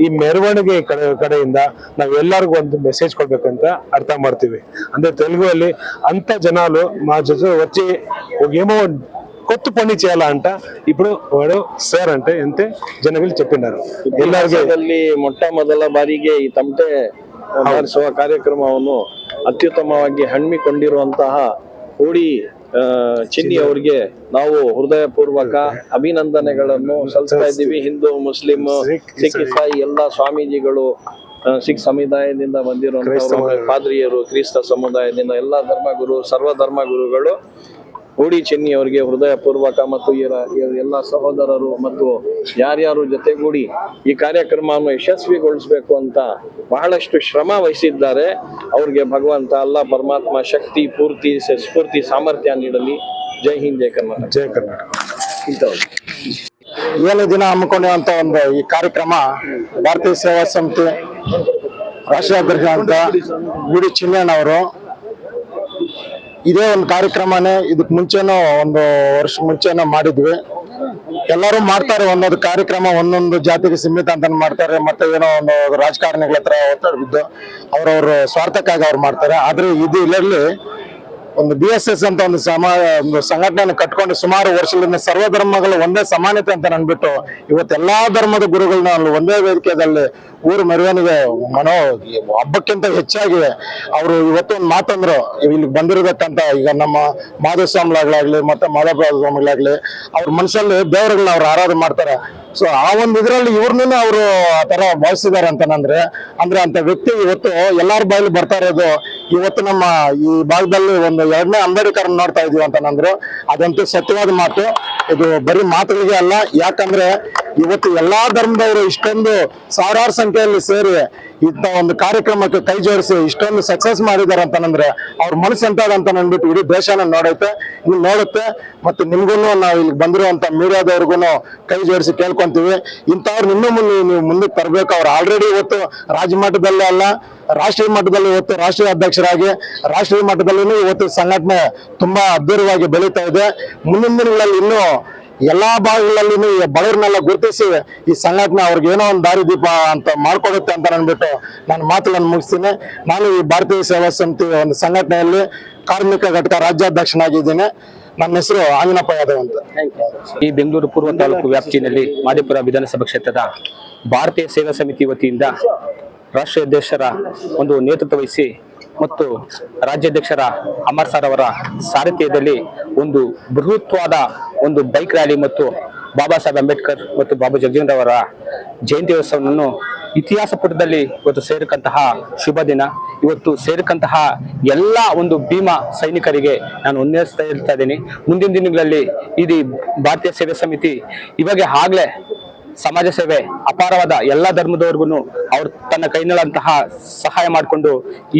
ಈ ಮೆರವಣಿಗೆ ಕಡೆ ಕಡೆಯಿಂದ ನಾವೆಲ್ಲರಿಗೂ ಒಂದು ಮೆಸೇಜ್ ಕೊಡ್ಬೇಕಂತ ಅರ್ಥ ಮಾಡ್ತೀವಿ. ಅಂದ್ರೆ ತೆಲುಗು ಅಲ್ಲಿ ಅಂತ ಜನರು ಮಾ ಜೊತೆ ವಚ್ಚಿ ಏಮೋ కొత్త పని చేయాలంట ఇప్పుడు వాడు ಸರ್ ಅಂತ ಎಂತೆ ಜನಗಳು ಚೆಪ್ಪಿದ್ದಾರೆ ಮೊಟ್ಟ ಮೊದಲ ಬಾರಿಗೆ ಈ ತಮಟೆ ಬಾರಿಸುವ ಕಾರ್ಯಕ್ರಮವನ್ನು ಅತ್ಯುತ್ತಮವಾಗಿ ಹಮ್ಮಿಕೊಂಡಿರುವಂತಹ ಕೋಡಿ ಚಿನ್ನಿ ಅವರಿಗೆ ನಾವು ಹೃದಯಪೂರ್ವಕ ಅಭಿನಂದನೆಗಳನ್ನು ಸಲ್ಲಿಸ್ತಾ ಇದ್ದೀವಿ. ಹಿಂದೂ ಮುಸ್ಲಿಂ ಸಿಖ್ ಇಸಾಯಿ ಎಲ್ಲ ಸ್ವಾಮೀಜಿಗಳು ಸಿಖ್ ಸಮುದಾಯದಿಂದ ಬಂದಿರುವಂತಹ ಪಾದ್ರಿಯರು ಕ್ರಿಸ್ತ ಸಮುದಾಯದಿಂದ ಎಲ್ಲ ಧರ್ಮಗುರು ಸರ್ವ ಧರ್ಮಗುರುಗಳು ಹೂಡಿ ಚೆನ್ನಿ ಅವರಿಗೆ ಹೃದಯಪೂರ್ವಕ ಮತ್ತು ಎಲ್ಲ ಸಹೋದರರು ಮತ್ತು ಯಾರ್ಯಾರು ಜೊತೆಗೂಡಿ ಈ ಕಾರ್ಯಕ್ರಮವನ್ನು ಯಶಸ್ವಿಗೊಳಿಸಬೇಕು ಅಂತ ಬಹಳಷ್ಟು ಶ್ರಮ ವಹಿಸಿದ್ದಾರೆ. ಅವ್ರಿಗೆ ಭಗವಂತ ಅಲ್ಲ ಪರಮಾತ್ಮ ಶಕ್ತಿ ಪೂರ್ತಿ ಸ್ಫೂರ್ತಿ ಸಾಮರ್ಥ್ಯ ನೀಡಲಿ. ಜೈ ಹಿಂದ್ ಜೈ ಕರ್ನಾಟಕ. ಜಯ ಕರ್ನಾಟಕ. ಇಂಥವ್ರು. ಏಳು ದಿನ ಹಮ್ಮಿಕೊಂಡಿರುವಂತ ಒಂದು ಈ ಕಾರ್ಯಕ್ರಮ ಭಾರತೀಯ ಸೇವಾ ಸಮಿತಿ ರಾಷ್ಟ್ರೀಯ ಅಂತ ಗುಡಿ ಚಿನ್ನಣ್ಣವರು ಇದೇ ಒಂದು ಕಾರ್ಯಕ್ರಮನೇ ಇದಕ್ ಮುಂಚೆನೂ ಒಂದು ವರ್ಷ ಮುಂಚೆನೂ ಮಾಡಿದ್ವಿ. ಎಲ್ಲರೂ ಮಾಡ್ತಾರೆ ಒಂದೊಂದು ಕಾರ್ಯಕ್ರಮ, ಒಂದೊಂದು ಜಾತಿಗೆ ಸೀಮಿತ ಅಂತ ಮಾಡ್ತಾರೆ, ಮತ್ತೆ ಏನೋ ಒಂದು ರಾಜಕಾರಣಿಗಳ ಹತ್ರ ಒತ್ತಡ ಬಿದ್ದು ಅವ್ರವ್ರ ಸ್ವಾರ್ಥಕ್ಕಾಗಿ ಅವ್ರು ಮಾಡ್ತಾರೆ. ಆದ್ರೆ ಇದು ಇಲ್ಲಲ್ಲಿ ಒಂದು ಬಿ ಎಸ್ ಎಸ್ ಅಂತ ಒಂದು ಸಮ ಒಂದು ಸಂಘಟನೆ ಕಟ್ಕೊಂಡು ಸುಮಾರು ವರ್ಷಗಳಿಂದ ಸರ್ವ ಧರ್ಮಗಳು ಒಂದೇ ಸಮಾನತೆ ಅಂತ ಇವತ್ತು ಇವತ್ತೆಲ್ಲಾ ಧರ್ಮದ ಗುರುಗಳನ್ನ ಅಲ್ಲಿ ಒಂದೇ ವೇದಿಕೆಯಲ್ಲಿ ಊರು ಮೆರವಣಿಗೆ ಮನೋ ಹಬ್ಬಕ್ಕಿಂತ ಹೆಚ್ಚಾಗಿ ಅವರು ಇವತ್ತು ಒಂದು ಮಾತಂದ್ರು ಇಲ್ಲಿ ಬಂದಿರಬೇಕಂತ ಈಗ ನಮ್ಮ ಮಾಧವ ಸ್ವಾಮಿಗಳಾಗ್ಲಿ, ಮತ್ತೆ ಮಾಧವ ಸ್ವಾಮಿಗಳಾಗ್ಲಿ, ಅವ್ರ ಮನಸ್ಸಲ್ಲಿ ದೇವರುಗಳನ್ನ ಅವ್ರು ಆರಾಧನೆ ಮಾಡ್ತಾರೆ. ಸೊ ಆ ಒಂದು ಇದರಲ್ಲಿ ಇವ್ರನ್ನೂ ಅವರು ಆ ತರ ಭಾವಿಸಿದ್ದಾರೆ ಅಂತಂದ್ರೆ ಅಂದ್ರೆ ಅಂತ ವ್ಯಕ್ತಿ ಇವತ್ತು ಎಲ್ಲಾರ ಬಾಯಲ್ಲಿ ಬರ್ತಾ ಇರೋದು, ಇವತ್ತು ನಮ್ಮ ಈ ಭಾಗದಲ್ಲಿ ಒಂದು ಎರಡನೇ ಅಂಬೇಡ್ಕರ್ ನೋಡ್ತಾ ಇದೀವಿ ಅಂತಂದ್ರು ಅದಂತೂ ಸತ್ಯವಾದ ಮಾತು. ಇದು ಬರೀ ಮಾತುಗಳಿಗೆ ಅಲ್ಲ, ಯಾಕಂದ್ರೆ ಇವತ್ತು ಎಲ್ಲಾ ಧರ್ಮದವರು ಇಷ್ಟೊಂದು ಸಾವಿರಾರು ಸಂಖ್ಯೆಯಲ್ಲಿ ಸೇರಿ ಇಂಥ ಒಂದು ಕಾರ್ಯಕ್ರಮಕ್ಕೆ ಕೈ ಜೋಡಿಸಿ ಇಷ್ಟೊಂದು ಸಕ್ಸಸ್ ಮಾಡಿದ್ದಾರೆ ಅಂತಂದ್ರೆ ಅವ್ರ ಮನಸ್ಸು ಎಂತ ಅಂತ ಅಂದ್ಬಿಟ್ಟು ಇಡೀ ದೇಶನ ನೋಡೈತೆ, ಇನ್ನು ನೋಡುತ್ತೆ. ಮತ್ತೆ ನಿಮ್ಗೂ ನಾವು ಇಲ್ಲಿ ಬಂದಿರುವಂತ ಮೀಡಿಯಾದವ್ರಿಗೂ ಕೈ ಜೋಡಿಸಿ ಕೇಳ್ಕೊಂತೀವಿ. ಇಂಥವ್ರು ಇನ್ನೂ ಮುಂದೆ ನೀವು ಮುಂದಕ್ಕೆ ತರಬೇಕು. ಅವ್ರು ಆಲ್ರೆಡಿ ಇವತ್ತು ರಾಜ್ಯ ಮಟ್ಟದಲ್ಲೇ ಅಲ್ಲ, ರಾಷ್ಟ್ರೀಯ ಮಟ್ಟದಲ್ಲಿ ಇವತ್ತು ರಾಷ್ಟ್ರೀಯ ಅಧ್ಯಕ್ಷರಾಗಿ, ರಾಷ್ಟ್ರೀಯ ಮಟ್ಟದಲ್ಲೂ ಇವತ್ತು ಸಂಘಟನೆ ತುಂಬಾ ಅದ್ಭುತವಾಗಿ ಬೆಳೀತಾ ಇದೆ. ಮುಂದಿನ ದಿನಗಳಲ್ಲಿ ಇನ್ನೂ ಎಲ್ಲಾ ಭಾಗಗಳಲ್ಲಿ ಬಳರ್ನೆಲ್ಲ ಗುರುತಿಸಿ ಈ ಸಂಘಟನೆ ಅವ್ರಿಗೆ ಏನೋ ಒಂದು ದಾರಿದೀಪ ಅಂತ ಮಾಡ್ಕೊಡುತ್ತೆ ಅಂತ ಅಂದ್ಬಿಟ್ಟು ನಾನು ಮಾತುಗಳನ್ನು ಮುಗಿಸ್ತೀನಿ. ನಾನು ಈ ಭಾರತೀಯ ಸೇವಾ ಸಮಿತಿ ಒಂದು ಸಂಘಟನೆಯಲ್ಲಿ ಕಾರ್ಮಿಕ ಘಟಕ ರಾಜ್ಯಾಧ್ಯಕ್ಷನಾಗಿದ್ದೀನಿ. ನನ್ನ ಹೆಸರು ಆಂಜನಪ್ಪ ಯಾದವ್ ಅಂತ. ಈ ಬೆಂಗಳೂರು ಪೂರ್ವ ತಾಲೂಕು ವ್ಯಾಪ್ತಿಯಲ್ಲಿ ಮಾದೇಪುರ ವಿಧಾನಸಭಾ ಕ್ಷೇತ್ರದ ಭಾರತೀಯ ಸೇವಾ ಸಮಿತಿ ವತಿಯಿಂದ ರಾಷ್ಟ್ರೀಯ ಅಧ್ಯಕ್ಷರ ಒಂದು ನೇತೃತ್ವ ವಹಿಸಿ ಮತ್ತು ರಾಜ್ಯಾಧ್ಯಕ್ಷರ ಅಮರ್ ಸರ್ ಅವರ ಸಾರಥ್ಯದಲ್ಲಿ ಒಂದು ಬೃಹತ್ವಾದ ಒಂದು ಬೈಕ್ ರ್ಯಾಲಿ ಮತ್ತು ಬಾಬಾ ಸಾಹೇಬ್ ಅಂಬೇಡ್ಕರ್ ಮತ್ತು ಬಾಬಾ ಅವರ ಜಯಂತ್ಯೋತ್ಸವವನ್ನು ಇತಿಹಾಸ ಪುಟದಲ್ಲಿ ಇವತ್ತು ಸೇರಕಂತಹ ಶುಭ ದಿನ. ಇವತ್ತು ಸೇರಕಂತಹ ಎಲ್ಲ ಒಂದು ಭೀಮಾ ಸೈನಿಕರಿಗೆ ನಾನು ಉನ್ನಯಿಸ್ತಾ ಇರ್ತಾ ಇದ್ದೀನಿ. ಮುಂದಿನ ದಿನಗಳಲ್ಲಿ ಇಡೀ ಭಾರತೀಯ ಸೇವಾ ಸಮಿತಿ ಇವಾಗ ಆಗ್ಲೇ ಸಮಾಜ ಸೇವೆ ಅಪಾರವಾದ ಎಲ್ಲ ಧರ್ಮದವರೆಗೂ ಅವ್ರು ತನ್ನ ಕೈನಲ್ಲಂತಹ ಸಹಾಯ ಮಾಡಿಕೊಂಡು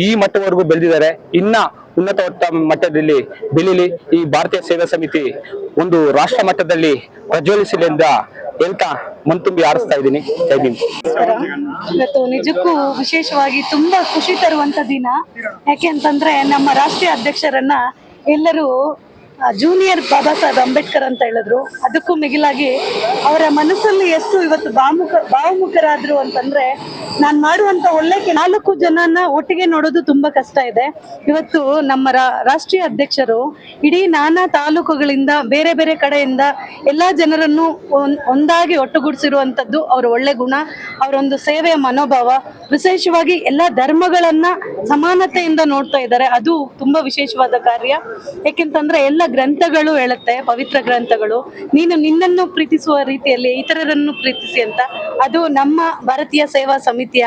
ಈ ಮಟ್ಟವರೆಗೂ ಬೆಳೆದಿದ್ದಾರೆ. ಇನ್ನ ಉನ್ನತ ಮಟ್ಟದಲ್ಲಿ ಬೆಳೀಲಿ ಈ ಭಾರತೀಯ ಸೇವಾ ಸಮಿತಿ ಒಂದು ರಾಷ್ಟ್ರ ಮಟ್ಟದಲ್ಲಿ ಪ್ರಜ್ವಲಿಸಲಿ ಎಂತ ಹೇಳ್ತಾ ಮನ್ತುಂಬಿ ಆರಿಸ್ತಾ ಇದ್ದೀನಿ. ಇವತ್ತು ನಿಜಕ್ಕೂ ವಿಶೇಷವಾಗಿ ತುಂಬಾ ಖುಷಿ ತರುವಂತ ದಿನ. ಯಾಕೆ ಅಂತಂದ್ರೆ ನಮ್ಮ ರಾಷ್ಟ್ರೀಯ ಅಧ್ಯಕ್ಷರನ್ನ ಎಲ್ಲರೂ ಜೂನಿಯರ್ ಬಾಬಾ ಸಾಹೇಬ್ ಅಂಬೇಡ್ಕರ್ ಅಂತ ಹೇಳಿದ್ರು. ಅದಕ್ಕೂ ಮಿಗಿಲಾಗಿ ಅವರ ಮನಸ್ಸಲ್ಲಿ ಎಷ್ಟು ಇವತ್ತು ಬಾಮುಖ ಭಾವಮುಖರಾದ್ರು ಅಂತಂದ್ರೆ ನಾನು ಮಾಡುವಂತ ಒಳ್ಳೆ ನಾಲ್ಕು ಜನನ ಒಟ್ಟಿಗೆ ನೋಡೋದು ತುಂಬಾ ಕಷ್ಟ ಇದೆ. ಇವತ್ತು ನಮ್ಮ ರಾಷ್ಟ್ರೀಯ ಅಧ್ಯಕ್ಷರು ಇಡೀ ನಾನಾ ತಾಲೂಕುಗಳಿಂದ, ಬೇರೆ ಬೇರೆ ಕಡೆಯಿಂದ ಎಲ್ಲಾ ಜನರನ್ನು ಒಂದ್- ಒಂದಾಗಿ ಒಟ್ಟುಗೂಡಿಸಿರುವಂತದ್ದು ಅವರ ಒಳ್ಳೆ ಗುಣ, ಅವರೊಂದು ಸೇವೆಯ ಮನೋಭಾವ, ವಿಶೇಷವಾಗಿ ಎಲ್ಲಾ ಧರ್ಮಗಳನ್ನ ಸಮಾನತೆಯಿಂದ ನೋಡ್ತಾ ಇದ್ದಾರೆ. ಅದು ತುಂಬಾ ವಿಶೇಷವಾದ ಕಾರ್ಯ. ಯಾಕೆಂತಂದ್ರೆ ಎಲ್ಲ ಗ್ರಂಥಗಳು ಹೇಳುತ್ತೆ, ಪವಿತ್ರ ಗ್ರಂಥಗಳು. ನೀನು ನಿನ್ನನ್ನು ಪ್ರೀತಿಸುವ ರೀತಿಯಲ್ಲಿ ಇತರರನ್ನು ಪ್ರೀತಿಸಿ ಅಂತ. ಅದು ನಮ್ಮ ಭಾರತೀಯ ಸೇವಾ ಸಮಿತಿಯ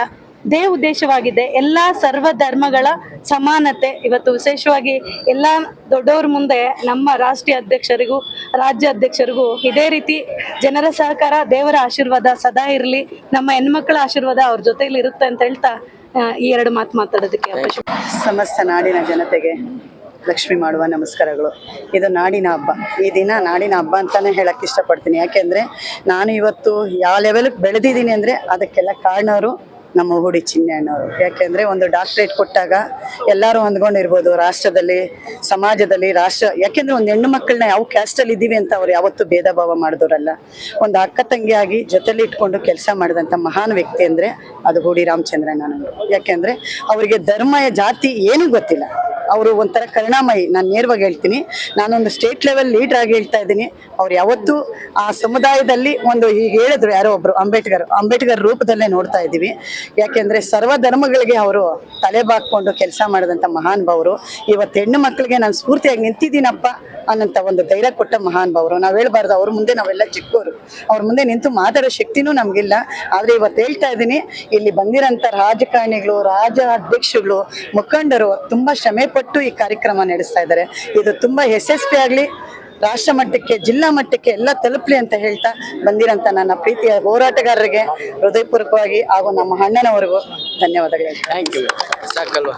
ದೇ ಉದ್ದೇಶವಾಗಿದೆ. ಎಲ್ಲ ಸರ್ವ ಧರ್ಮಗಳ ಸಮಾನತೆ. ಇವತ್ತು ವಿಶೇಷವಾಗಿ ಎಲ್ಲ ದೊಡ್ಡವ್ರ ಮುಂದೆ ನಮ್ಮ ರಾಷ್ಟ್ರೀಯ ಅಧ್ಯಕ್ಷರಿಗೂ, ರಾಜ್ಯ ಅಧ್ಯಕ್ಷರಿಗೂ ಇದೇ ರೀತಿ ಜನರ ಸಹಕಾರ, ದೇವರ ಆಶೀರ್ವಾದ ಸದಾ ಇರಲಿ. ನಮ್ಮ ಹೆಣ್ಮಕ್ಳ ಆಶೀರ್ವಾದ ಅವ್ರ ಜೊತೆಯಲ್ಲಿ ಇರುತ್ತೆ ಅಂತ ಹೇಳ್ತಾ ಈ ಎರಡು ಮಾತು ಮಾತಾಡೋದಕ್ಕೆ ಸಮಸ್ತ ನಾಡಿನ ಜನತೆಗೆ ಲಕ್ಷ್ಮಿ ಮಾಡುವ ನಮಸ್ಕಾರಗಳು. ಇದು ನಾಡಿನ ಹಬ್ಬ. ಈ ದಿನ ನಾಡಿನ ಹಬ್ಬ ಅಂತಾನೆ ಹೇಳಕ್ ಇಷ್ಟಪಡ್ತೀನಿ. ಯಾಕೆಂದ್ರೆ ನಾನು ಇವತ್ತು ಯಾವ ಲೆವೆಲ್ಗೆ ಬೆಳೆದಿದ್ದೀನಿ ಅಂದ್ರೆ ಅದಕ್ಕೆಲ್ಲ ಕಾರಣರು ನಮ್ಮ ಹುಡಿ ಚಿನ್ನಣ್ಣವರು ಯಾಕೆಂದರೆ ಒಂದು ಡಾಕ್ಟ್ರೇಟ್ ಕೊಟ್ಟಾಗ ಎಲ್ಲರೂ ಹೊಂದ್ಕೊಂಡಿರ್ಬೋದು ರಾಷ್ಟ್ರದಲ್ಲಿ, ಸಮಾಜದಲ್ಲಿ, ರಾಷ್ಟ್ರ, ಯಾಕೆಂದರೆ ಒಂದು ಹೆಣ್ಣು ಮಕ್ಕಳನ್ನ ಯಾವ ಕ್ಯಾಸ್ಟಲ್ಲಿ ಇದ್ದೀವಿ ಅಂತ ಅವ್ರು ಯಾವತ್ತೂ ಭೇದ ಭಾವ ಮಾಡಿದವರಲ್ಲ ಒಂದು ಅಕ್ಕ ತಂಗಿಯಾಗಿ ಜೊತೆಲಿ ಇಟ್ಕೊಂಡು ಕೆಲಸ ಮಾಡಿದಂಥ ಮಹಾನ್ ವ್ಯಕ್ತಿ ಅಂದರೆ ಅದು ಹುಡಿ ರಾಮಚಂದ್ರಣ್ಣನವರು ಯಾಕೆಂದರೆ ಅವರಿಗೆ ಧರ್ಮ, ಜಾತಿ ಏನೂ ಗೊತ್ತಿಲ್ಲ. ಅವರು ಒಂಥರ ಕರುಣಾಮಯಿ. ನಾನು ನೇರವಾಗಿ ಹೇಳ್ತೀನಿ. ನಾನೊಂದು ಸ್ಟೇಟ್ ಲೆವೆಲ್ ಲೀಡರ್ ಆಗಿ ಹೇಳ್ತಾ ಇದ್ದೀನಿ. ಅವ್ರು ಯಾವತ್ತೂ ಆ ಸಮುದಾಯದಲ್ಲಿ ಒಂದು ಈಗ ಹೇಳಿದ್ರು ಯಾರೋ ಒಬ್ರು, ಅಂಬೇಡ್ಕರ್. ಅಂಬೇಡ್ಕರ್ ರೂಪದಲ್ಲೇ ನೋಡ್ತಾ ಇದ್ದೀವಿ. ಯಾಕೆಂದ್ರೆ ಸರ್ವ ಧರ್ಮಗಳಿಗೆ ಅವರು ತಲೆ ಬಾಕೊಂಡು ಕೆಲಸ ಮಾಡಿದಂಥ ಮಹಾನ್ ಭಾವರು ಇವತ್ತು ಹೆಣ್ಣು ಮಕ್ಕಳಿಗೆ ನಾನು ಸ್ಫೂರ್ತಿಯಾಗಿ ನಿಂತಿದ್ದೀನಪ್ಪ ಅನ್ನೋಂಥ ಒಂದು ಧೈರ್ಯ ಕೊಟ್ಟ ಮಹಾನ್ ಭಾವರು ನಾವು ಹೇಳ್ಬಾರ್ದು, ಅವ್ರ ಮುಂದೆ ನಾವೆಲ್ಲ ಚಿಕ್ಕವರು ಅವ್ರ ಮುಂದೆ ನಿಂತು ಮಾತಾಡೋ ಶಕ್ತಿನೂ ನಮಗಿಲ್ಲ. ಆದರೆ ಇವತ್ತು ಹೇಳ್ತಾ ಇದ್ದೀನಿ, ಇಲ್ಲಿ ಬಂದಿರೋಂಥ ರಾಜಕಾರಣಿಗಳು ರಾಜ ಅಧ್ಯಕ್ಷಗಳು ಮುಖಂಡರು ತುಂಬಾ ಶ್ರಮೆ ಪಟ್ಟು ಈ ಕಾರ್ಯಕ್ರಮ ನಡೆಸ್ತಾ ಇದ್ದಾರೆ. ಇದು ತುಂಬಾ ಯಶಸ್ವಿ ಆಗ್ಲಿ. ರಾಷ್ಟ್ರ ಮಟ್ಟಕ್ಕೆ, ಜಿಲ್ಲಾ ಮಟ್ಟಕ್ಕೆ ಎಲ್ಲ ತಲುಪಲಿ ಅಂತ ಹೇಳ್ತಾ ಬಂದಿರಂತ ನನ್ನ ಪ್ರೀತಿಯ ಹೋರಾಟಗಾರರಿಗೆ ಹೃದಯಪೂರ್ವಕವಾಗಿ ಹಾಗೂ ನಮ್ಮ ಅಣ್ಣನವರೆಗೂ ಧನ್ಯವಾದಗಳು. ಥ್ಯಾಂಕ್ ಯು ಸಾಕಲ್ವಾ?